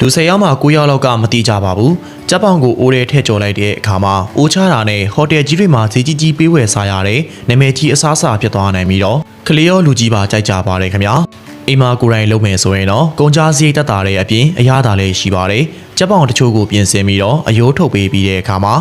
လူ၁၀ယောက်မှ9ယောက်လောက်ကမတိကြပါဘူးကြက်ပေါင်ကိုအိုးရဲထည့်ကျော်လိုက်တဲ့အခါမှာအိုးချတာနဲ့ဟိုတယ်ကြီးတွေမှာဈေးကြီးကြီးပေးဝယ်စားရတဲ့နာမည်ကြီးအစားအစာဖြစ်သွားနိုင်ပြီးတော့ကလေးရောလူကြီးပါကြိုက်ကြပါတယ်ခင်ဗျာအိမ်မှာကိုယ်တိုင်လုပ်မယ်ဆိုရင်တော့ကုန်ကြစရိတ်တက်တာတဲ့အပြင်အရသာလည်းရှိပါတယ်ကြက်ပေါင်တချို့ကိုပြင်ဆင်ပြီးတော့အယိုးထုတ်ပေးပြီးတဲ့အခါမှာ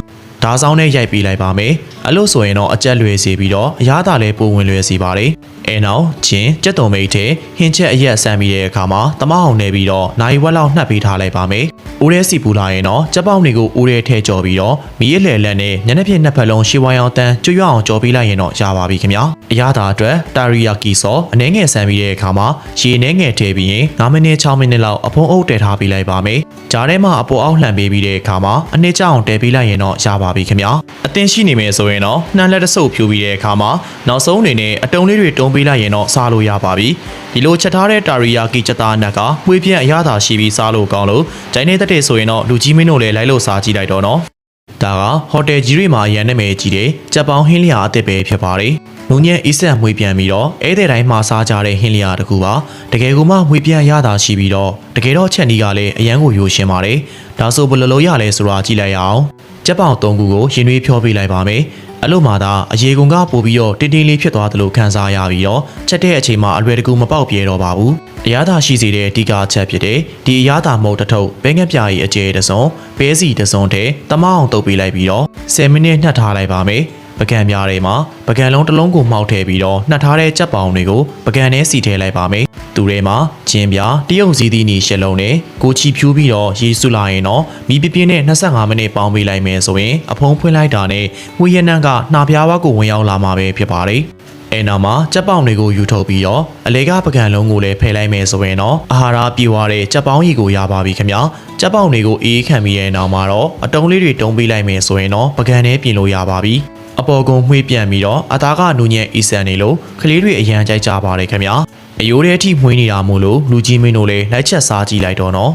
ဓားဆောင်နဲ့ရိုက်ပေးလိုက်ပါမယ်အဲ့လို့ဆိုရင်တော့အကြက်လွယ်စေပြီးတော့အရသာလည်းပိုဝင်လွယ်စေပါတယ် အဲနောက်ချင်းကြက်တုံမိတ်ထဲဟင်းချက်အရက်ဆန်ပြီးတဲ့အခါမှာတမအောင်နေပြီးတော့နိုင်ဝက်လောက်နှပ်ပေးထားလိုက်ပါမယ်။ဦးရဲစီပူလာရင်တော့ကြက်ပေါင်တွေကိုဦးရဲထဲကြော်ပြီးတော့မီးရလှယ်လက်နဲ့ညနေဖြစ်နှစ်ဖက်လုံးရှေးဝိုင်းအောင်တန်းကျွတ်ရအောင်ကြော်ပေးလိုက်ရင်တော့ရပါပြီခင်ဗျာ။ အရသာအတွက်တာရီယာကီဆောအနှဲငယ်ဆန်ပြီးတဲ့အခါမှာရေနှဲငယ်ထည့်ပြီးရင်9မိနစ်6မိနစ်လောက်အဖုံးအုပ်တည်ထားပေးလိုက်ပါမယ်။ဂျားထဲမှာအပေါ်အောက်လှန်ပေးပြီးတဲ့အခါမှာအနှစ်ကျအောင်တည်ပေးလိုက်ရင်တော့ရပါပြီခင်ဗျာ။အသင်ရှိနေမယ်ဆိုရင်တော့နှမ်းလက်တစ်စုပ်ဖြူပြီးတဲ့အခါမှာနောက်ဆုံးအနေနဲ့အတုံးလေးတွေတုံးပေးလိုက်ရင်တော့စားလို့ရပါပြီ။ဒီလိုချက်ထားတဲ့တာရီယာကီချက်သားနက်ကမွေးပြန့်အရသာရှိပြီးစားလို့ကောင်းလို့ဂျိုင်းနေတက်တဲ့ဆိုရင်တော့လူကြီးမင်းတို့လည်းလိုက်လို့စားကြည့်လိုက်တော့နော်။ဒါကဟိုတယ်ကြီးတွေမှာရန်နာမည်ကြီးတဲ့ကြက်ပေါင်းဟင်းလျာအသစ်ပဲဖြစ်ပါတယ်။ နူညံ့အီးဆက်မွေးပြန်ပြီးတော့ဧည့်သည်တိုင်းမှာစားကြတဲ့ဟင်းလျာတစ်ခုပါ။တကယ်ကိုမှမွေးပြန်ရတာရှိပြီးတော့တကယ်တော့ချက်နီးကလည်းအရန်ကိုယိုရှင်းပါတယ်။ဒါဆိုဘယ်လိုလုပ်ရလဲဆိုတာကြည့်လိုက်ရအောင်။ကြက်ပေါင်၃ခုကိုရင်သွေးဖြောပေးလိုက်ပါမယ်။အဲ့လိုမှသာအရေကုန်ကပို့ပြီးတော့တင်းတင်းလေးဖြစ်သွားသလိုခံစားရပြီးတော့ချက်တဲ့အချိန်မှာအလွယ်တကူမပေါက်ပြဲတော့ပါဘူး။အရသာရှိစေတဲ့ဒီကာချက်ဖြစ်တဲ့ဒီအရသာမုတ်တစ်ထုပ်ဘဲငက်ပြာကြီးအကျဲတစ်စုံပဲစီတစ်စုံတဲ့တမအောင်တုပ်ပေးလိုက်ပြီးတော့10မိနစ်နှက်ထားလိုက်ပါမယ်။ ပကံပြားတွေမှာပကံလုံးတစ်လုံးကိုမှောက်ထည့်ပြီးတော့နှက်ထားတဲ့ကြက်ပေါင်တွေကိုပကံထဲစီထည့်လိုက်ပါမယ်။သူတွေမှာကျင်းပြားတရုတ်စည်းသီးနီရှစ်လုံးနဲ့ကိုချီဖြူးပြီးတော့ရေစုလာရင်တော့မီးပြပြင်းနဲ့25မိနစ်ပေါင်းပေးလိုက်မယ်ဆိုရင်အဖုံးဖွင့်လိုက်တာနဲ့ငွေရနံကနှာပြားဝါကိုဝင်ရောက်လာမှာပဲဖြစ်ပါတယ်။အဲနောက်မှာကြက်ပေါင်တွေကိုယူထုတ်ပြီးတော့အလေကပကံလုံးကိုလည်းဖယ်လိုက်မယ်ဆိုရင်တော့အာဟာရပြည့်ဝတဲ့ကြက်ပေါင်းရီကိုရပါပြီခင်ဗျာကြက်ပေါင်တွေကိုအေးခံပြီးတဲ့နောက်မှာတော့အတုံးလေးတွေတုံးပေးလိုက်မယ်ဆိုရင်တော့ပကံထဲပြင်လို့ရပါပြီ အပေါ်ကုံမှွေးပြန်ပြီးတော့အသားကနူညံ့အီဆန်နေလို့ကလေးတွေအရန်ကြိုက်ကြပါတယ်ခင်ဗျာအယိုးထဲအထိမှွေးနေတာမို့လို့လူကြီးမင်းတို့လည်းလိုက်ချက်စားကြည့်လိုက်တော့နော်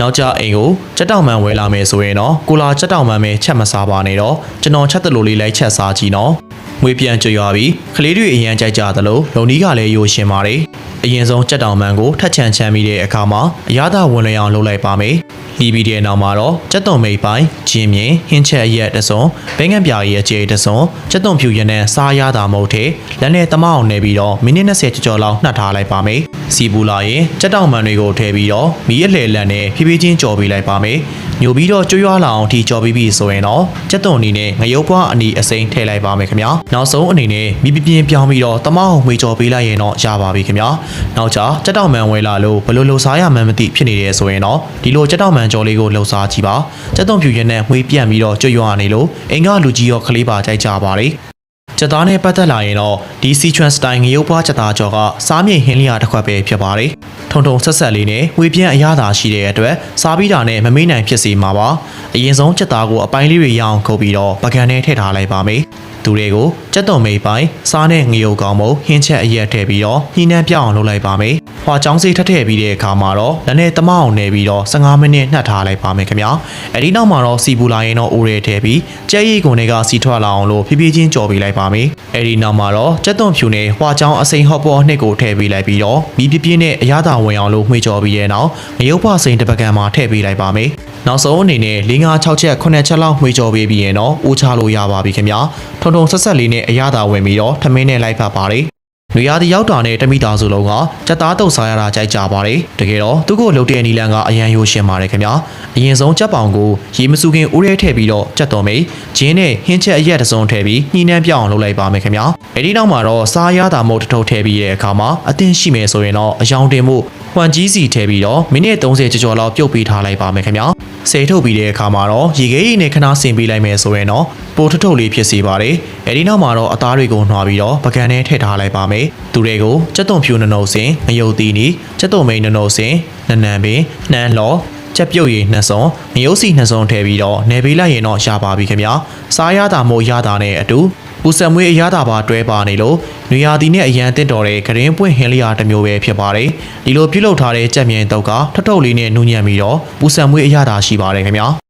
နောက်ကြအိမ်ကိုစက်တောင်မှန်ဝဲလာမယ်ဆိုရင်တော့ကိုလာစက်တောင်မှန်ပဲချက်မစားပါနဲ့တော့ကျွန်တော်ချက်တလို့လေးလိုက်ချက်စားကြည့်နော်ငွေပြန်ကြွရွာပြီးကလေးတွေအရန်ကြိုက်ကြသလိုလုံနီးကလည်းယိုရှင်ပါတယ် အရင်ဆုံးစက်တောင်မှန်ကိုထက်ချန်ချမ်းပြီးတဲ့အခါမှာအရသာဝင်လျအောင်လုပ်လိုက်ပါမယ်ဒီဗီဒီယိုနောက်မှာတော့စက်တုံမိတ်ပိုင်းဂျင်းမြင်ဟင်းချက်အရက်တစ်စုံဘဲငန့်ပြာရဲ့အကျဲတစ်စုံစက်တုံဖြူရနဲ့စားရတာမဟုတ်တဲ့လက်နဲ့တမအောင်နေပြီးတော့မိနစ်20ကျော်ကျော်လောက်နှက်ထားလိုက်ပါမယ်စီပူလာရင်စက်တောင်မှန်တွေကိုထည့်ပြီးတော့မီးအလှယ်လက်နဲ့ဖြည်းဖြည်းချင်းကြော်ပေးလိုက်ပါမယ်ညိုပြီးတော့ကျွရွာလာအောင်ထိကြော်ပြီးပြီဆိုရင်တော့စက်တုံအနေနဲ့ငရုတ်ပွားအနီအစိမ်းထည့်လိုက်ပါမယ်ခင်ဗျာနောက်ဆုံးအနေနဲ့မိပြပြင်းပြောင်းပြီးတော့တမအောင်ဝေကြော်ပေးလိုက်ရင်တော့ရပါပြီခင်ဗျာနောက်ကြစက်တောင်မှန်ဝဲလာလို့ဘယ်လိုလှစားရမှန်းမသိဖြစ်နေတယ်ဆိုရင်တော့ဒီလိုစက်တောင်မှန်ကြော်လေးကိုလှစားကြည့်ပါစက်တုံဖြူရက်နဲ့မှွေးပြန့်ပြီးတော့ကျွရွာနေလို့အင်္ဂါလူကြီးရောကလေးပါကြိုက်ကြပါတယ်ချက်သားနဲ့ပတ်သက်လာရင်တော့ဒီ sequence style ငရုတ်ပွားချက်သားကြော်ကစားမြေဟင်းလျာတစ်ခွက်ပဲဖြစ်ပါတယ်။ထုံထုံဆက်ဆက်လေးနဲ့ဝေပြန့်အရသာရှိတဲ့အတွက်စားပြီးတာနဲ့မမေးနိုင်ဖြစ်စေမှာပါ။အရင်ဆုံးချက်သားကိုအပိုင်းလေးတွေရအောင်ခုတ်ပြီးတော့ပကံထဲထည့်ထားလိုက်ပါမယ်။ သူတွေကိုကြက်သွန်မိတ်ပိုင်းစားနဲ့ငရုတ်ကောင်းမုံဟင်းချက်အရက်ထည့်ပြီးတော့ညှိနှံပြအောင်လုပ်လိုက်ပါမယ်။ ဟွာချောင်းစိတ်ထက်ထည့်ပြီးတဲ့အခါမှာတော့လက်နဲ့တမအောင်နေပြီးတော့15မိနစ်နှက်ထားလိုက်ပါမယ်ခင်ဗျာ။အဲဒီနောက်မှာတော့စီပူလာရင်တော့အိုးရဲထည့်ပြီးကြက်ရည်ကုန်တွေကစီထွက်လာအောင်လို့ဖြည်းဖြည်းချင်းကြော်ပေးလိုက်ပါမယ်။အဲဒီနောက်မှာတော့ကြက်သွန်ဖြူနဲ့ဟွာချောင်းအစိမ်းဟော့ပေါ်နှစ်ကိုထည့်ပေးလိုက်ပြီးတော့မီးပြပြင်းနဲ့အရသာဝင်အောင်လို့မှွေကြော်ပြီးတဲ့နောက်ငရုတ်ဖွာစိန်တစ်ပကံမှာထည့်ပေးလိုက်ပါမယ်။နောက်ဆုံးအနေနဲ့၄၅6ချက်9ချက်လောက်မှွေကြော်ပေးပြီးရင်တော့အိုးချလို့ရပါပြီခင်ဗျာ။ထုံထုံဆက်ဆက်လေးနဲ့အရသာဝင်ပြီးတော့ထမင်းနဲ့လိုက်ဖက်ပါတယ်။ နွေရာသီရောက်တာနဲ့တမိသားစုလုံးကစက်သားတုပ်စားရတာကြိုက်ကြပါတယ်။တကယ်တော့သူ့ကိုလှုပ်တဲ့နီလန်ကအရန်ရိုးရှင်းပါတယ်ခင်ဗျာ။အရင်ဆုံးကြက်ပောင်ကိုရေမစူခင်ဦးရဲထည့်ပြီးတော့ကြက်တော်မိတ်ဂျင်းနဲ့ဟင်းချက်အရက်တစ်စုံထည့်ပြီးညှိနှမ်းပြအောင်လုပ်လိုက်ပါမယ်ခင်ဗျာ။အဲဒီနောက်မှာတော့စားရတာမုတ်တစ်ထုပ်ထည့်ပြီးတဲ့အခါမှာအသင်းရှိမယ်ဆိုရင်တော့အယောင်တင်မှုဟွမ်ကြီးစီထည့်ပြီးတော့မိနစ်30ကျော်ကျော်လောက်ပြုတ်ပေးထားလိုက်ပါမယ်ခင်ဗျာ။ စေထုတ်ပြီးတဲ့အခါမှာတော့ရေခဲရည်နဲ့ခဏဆင်ပေးလိုက်မယ်ဆိုရင်တော့ပိုထထုတ်လေးဖြစ်စေပါတယ်။အဲဒီနောက်မှာတော့အသားတွေကိုနှွာပြီးတော့ပကံထဲထည့်ထားလိုက်ပါမယ်။သူတွေကိုစက်သွန်ဖြူနုံနုံစင်ငရုတ်သီးနီစက်သွန်မိန်နုံနုံစင်နနံပင်နှမ်းလော်ချက်ပြုတ်ရည်နှစ်စုံငရုတ်စီနှစ်စုံထည့်ပြီးတော့နေပေးလိုက်ရင်တော့ရပါပြီခင်ဗျာ။စားရတာမို့ရတာနဲ့အတူ ပူစံမွေးအရသာပါတွဲပါနေလို့နွေရာသီနဲ့အရန်တင့်တော်တဲ့ဂရင်းပွင့်ဟင်းလျာတစ်မျိုးပဲဖြစ်ပါတယ်ဒီလိုပြုတ်လုထားတဲ့ကြက်မြင်တုပ်ကထထုပ်လေးနဲ့နူးညံ့ပြီးတော့ပူစံမွေးအရသာရှိပါတယ်ခင်ဗျာ